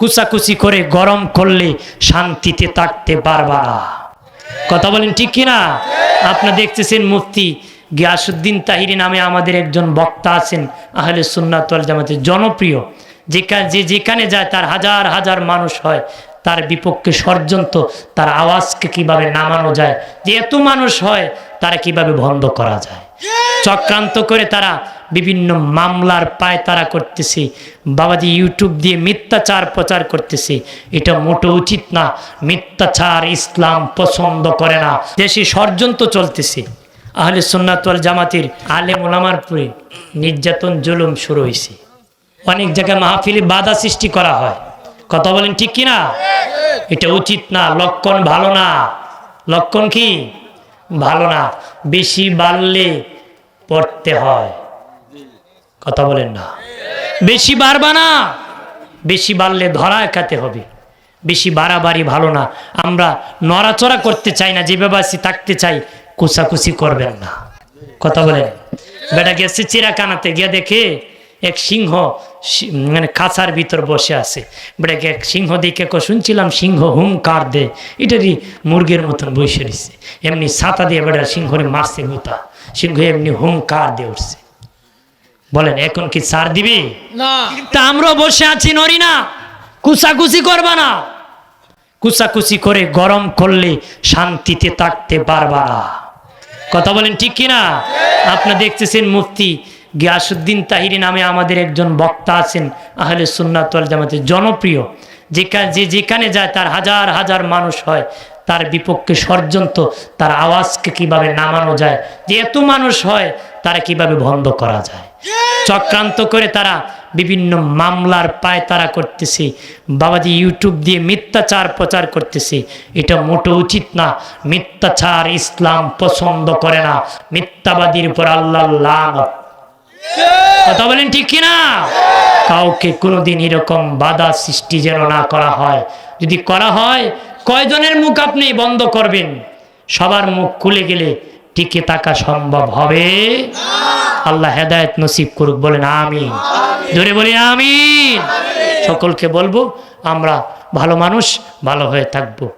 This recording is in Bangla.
কুচাকুচি করে গরম করলে শান্তিতে থাকতে পারবা। না কথা বলেন ঠিক কিনা? আপনি দেখতেছেন মুফতি গিয়াসুদ্দিন তাহিরি নামে আমাদের একজন বক্তা আছেন, আহলে সুন্নাতল জামাতের জনপ্রিয়। যে যেখানে যায় তার হাজার হাজার মানুষ হয়, তার বিপক্ষে ষড়যন্ত্র, তার আওয়াজকে কীভাবে নামানো যায়, যে এত মানুষ হয়, তারা কীভাবে বন্ধ করা যায়। চক্রান্ত করে তারা বিভিন্ন মামলার পায় তারা করতেছে। বাবাজি ইউটিউব দিয়ে মিথ্যাচার প্রচার করতেছে। এটা মোটো উচিত না। মিথ্যাচার ইসলাম পছন্দ করে না। দেশে ষড়যন্ত্র চলতেছে। আহলে সুন্নাতল জামাতের আলেম ওলামার পরে নির্যাতন জুলুম শুরু হয়েছে অনেক জায়গায় মাহফিলে বাধা সৃষ্টি করা হয়। কথা বলেন ঠিক কিনা? এটা উচিত না। লক্ষণ ভালো না। লক্ষণ কি? ভালো না। বেশি বাড়লে পড়তে হয়। কথা বলেন না। বেশি বাড়বা না। বেশি বাড়লে ধরা খাতে হবে। বেশি বাড়াবাড়ি ভালো না। আমরা নড়াচড়া করতে চাই না। যেভাবে আছি, থাকতে চাই। কুচাকুচি করবেন না। কথা বলেন। বেটা গেছে চিরাকানাতে গিয়ে দেখে এক সিংহ মানে খাঁচার ভিতর বসে আছে। বেটাকে এক সিংহ দেখে ক শুনছিলাম সিংহ হুম কার দে এটারই মুরগির মতন বসে রয়েছে। এমনি ছাতা দিয়ে বেটা সিংহরে মারছে গুতা। সিংহ এমনি হুম কার দিয়ে উঠছে। বলেন এখন কি ছাড় দিবি? না। তা আমরাও বসে আছি নরি না। কুচাকুচি করবা না। কুচাকুচি করে গরম করলে শান্তিতে থাকতে পারবা। না কথা বলেন ঠিক কিনা? আপনি দেখতেছেন মুফতি গিয়াসুদ্দিন তাহিরি নামে আমাদের একজন বক্তা আছেন আহলে সুন্নাতল জামাতের জনপ্রিয়। যেখানে যে যেখানে যায় তার হাজার হাজার মানুষ হয় তার বিপক্ষে ষড়যন্ত্র তার আওয়াজকে কীভাবে নামানো যায় যে এত মানুষ হয় তারা কীভাবে বন্ধ করা যায়। চক্রান্ত করে তারা বিভিন্ন মামলার পায় তারা করতেছে। বাবাজি ইউটিউব দিয়ে মিথ্যাচার প্রচার করতেছে। এটা মোটো উচিত না। মিথ্যাচার ইসলাম পছন্দ করে না। মিথ্যাবাদীর উপর আল্লাহ। কথা বলেন ঠিক কিনা? কাউকে কোনোদিন এরকম বাধা সৃষ্টি যেন না করা হয়। যদি করা হয়, কয়জনের মুখ আপনি বন্ধ করবেন? সবার মুখ খুলে গেলে টিকে থাকা সম্ভব হবে? আল্লাহ হেদায়ত নসিব করুক বলেন আমিন। ধরে বলি আমিন। সকলকে বলব আমরা ভালো মানুষ ভালো হয়ে থাকব।